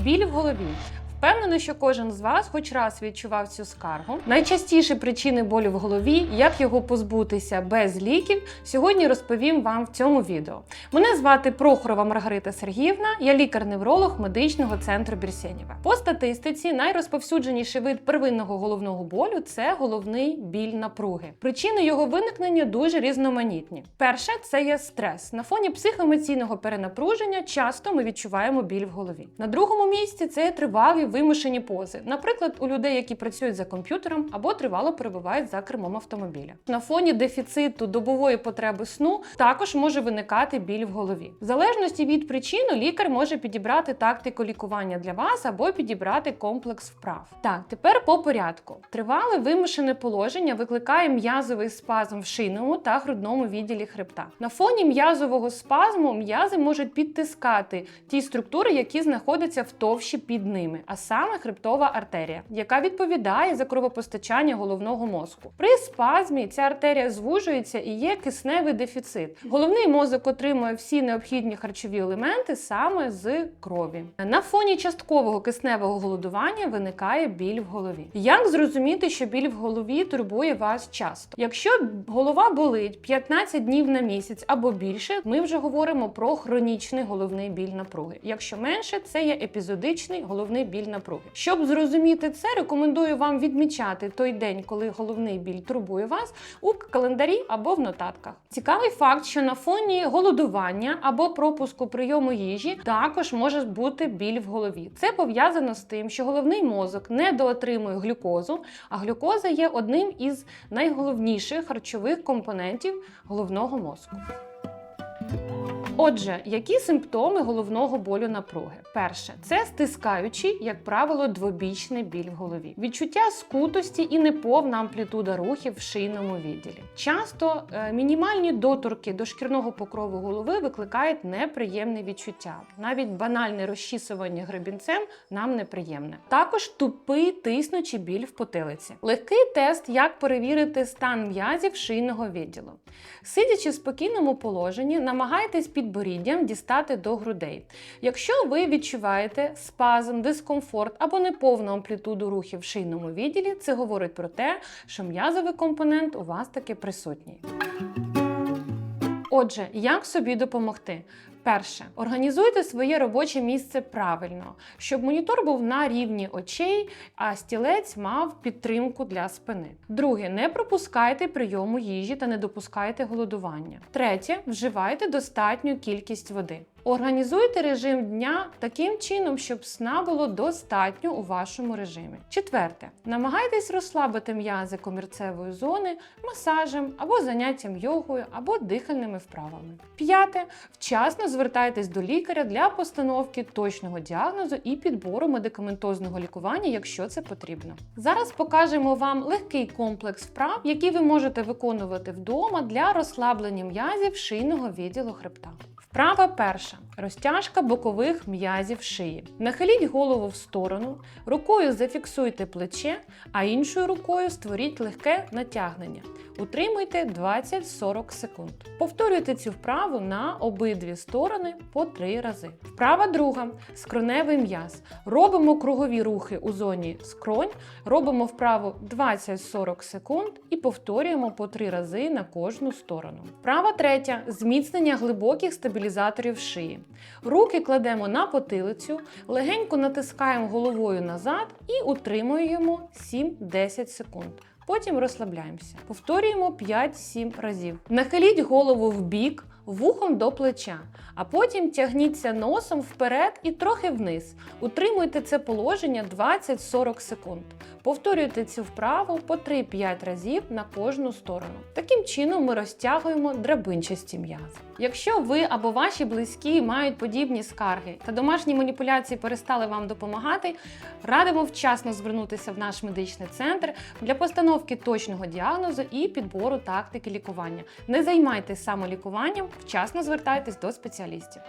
Біль в голові. Впевнена, що кожен з вас хоч раз відчував цю скаргу. Найчастіші причини болю в голові, як його позбутися без ліків, сьогодні розповім вам в цьому відео. Мене звати Прохорова Маргарита Сергіївна, я лікар-невролог медичного центру Бірсєнєва. По статистиці найрозповсюдженіший вид первинного головного болю це головний біль напруги. Причини його виникнення дуже різноманітні. Перше це є стрес. На фоні психоемоційного перенапруження часто ми відчуваємо біль в голові. На другому місці це тривалі вимушені пози, наприклад, у людей, які працюють за комп'ютером або тривало перебувають за кермом автомобіля. На фоні дефіциту добової потреби сну також може виникати біль в голові. В залежності від причини лікар може підібрати тактику лікування для вас або підібрати комплекс вправ. Так, тепер по порядку. Тривале вимушене положення викликає м'язовий спазм в шийному та грудному відділі хребта. На фоні м'язового спазму м'язи можуть підтискати ті структури, які знаходяться в товщі під ними, а саме хребтова артерія, яка відповідає за кровопостачання головного мозку. При спазмі ця артерія звужується і є кисневий дефіцит. Головний мозок отримує всі необхідні харчові елементи саме з крові. На фоні часткового кисневого голодування виникає біль в голові. Як зрозуміти, що біль в голові турбує вас часто? Якщо голова болить 15 днів на місяць або більше, ми вже говоримо про хронічний головний біль напруги. Якщо менше, це є епізодичний головний біль напруги. Щоб зрозуміти це, рекомендую вам відмічати той день, коли головний біль турбує вас у календарі або в нотатках. Цікавий факт, що на фоні голодування або пропуску прийому їжі також може бути біль в голові. Це пов'язано з тим, що головний мозок недоотримує глюкозу, а глюкоза є одним із найголовніших харчових компонентів головного мозку. Отже, які симптоми головного болю напруги? Перше, це стискаючий, як правило, двобічний біль в голові, відчуття скутості і неповна амплітуда рухів в шийному відділі. Часто е, мінімальні доторки до шкірного покрову голови викликають неприємне відчуття. Навіть банальне розчісування гребінцем нам неприємне. Також тупий тиснучий біль в потилиці. Легкий тест, як перевірити стан м'язів шийного відділу. Сидячи в спокійному положенні, намагайтесь підборіддям дістати до грудей. Якщо ви відчуваєте спазм, дискомфорт або неповну амплітуду рухів в шийному відділі, це говорить про те, що м'язовий компонент у вас таки присутній. Отже, як собі допомогти? Перше, організуйте своє робоче місце правильно, щоб монітор був на рівні очей, а стілець мав підтримку для спини. Друге, не пропускайте прийому їжі та не допускайте голодування. Третє, вживайте достатню кількість води. Організуйте режим дня таким чином, щоб сна було достатньо у вашому режимі. Четверте, намагайтесь розслабити м'язи комірцевої зони масажем або заняттям йогою, або дихальними вправами. П'яте, вчасно звертайтесь до лікаря для постановки точного діагнозу і підбору медикаментозного лікування, якщо це потрібно. Зараз покажемо вам легкий комплекс вправ, які ви можете виконувати вдома для розслаблення м'язів шийного відділу хребта. Вправа перша. Розтяжка бокових м'язів шиї. Нахиліть голову в сторону, рукою зафіксуйте плече, а іншою рукою створіть легке натягнення. Утримуйте 20-40 секунд. Повторюйте цю вправу на обидві сторони по 3 рази. Вправа друга. Скроневий м'яз. Робимо кругові рухи у зоні скронь, робимо вправу 20-40 секунд і повторюємо по 3 рази на кожну сторону. Вправа третя. Зміцнення глибоких стабілізаторів шиї. Руки кладемо на потилицю, легенько натискаємо головою назад і утримуємо 7-10 секунд. Потім розслабляємося. Повторюємо 5-7 разів. Нахиліть голову в бік, вухом до плеча, а потім тягніться носом вперед і трохи вниз. Утримуйте це положення 20-40 секунд. Повторюйте цю вправу по 3-5 разів на кожну сторону. Таким чином ми розтягуємо драбинчасті м'язи. Якщо ви або ваші близькі мають подібні скарги та домашні маніпуляції перестали вам допомагати, радимо вчасно звернутися в наш медичний центр для постановки точного діагнозу і підбору тактики лікування. Не займайтесь самолікуванням, вчасно звертайтесь до спеціалістів.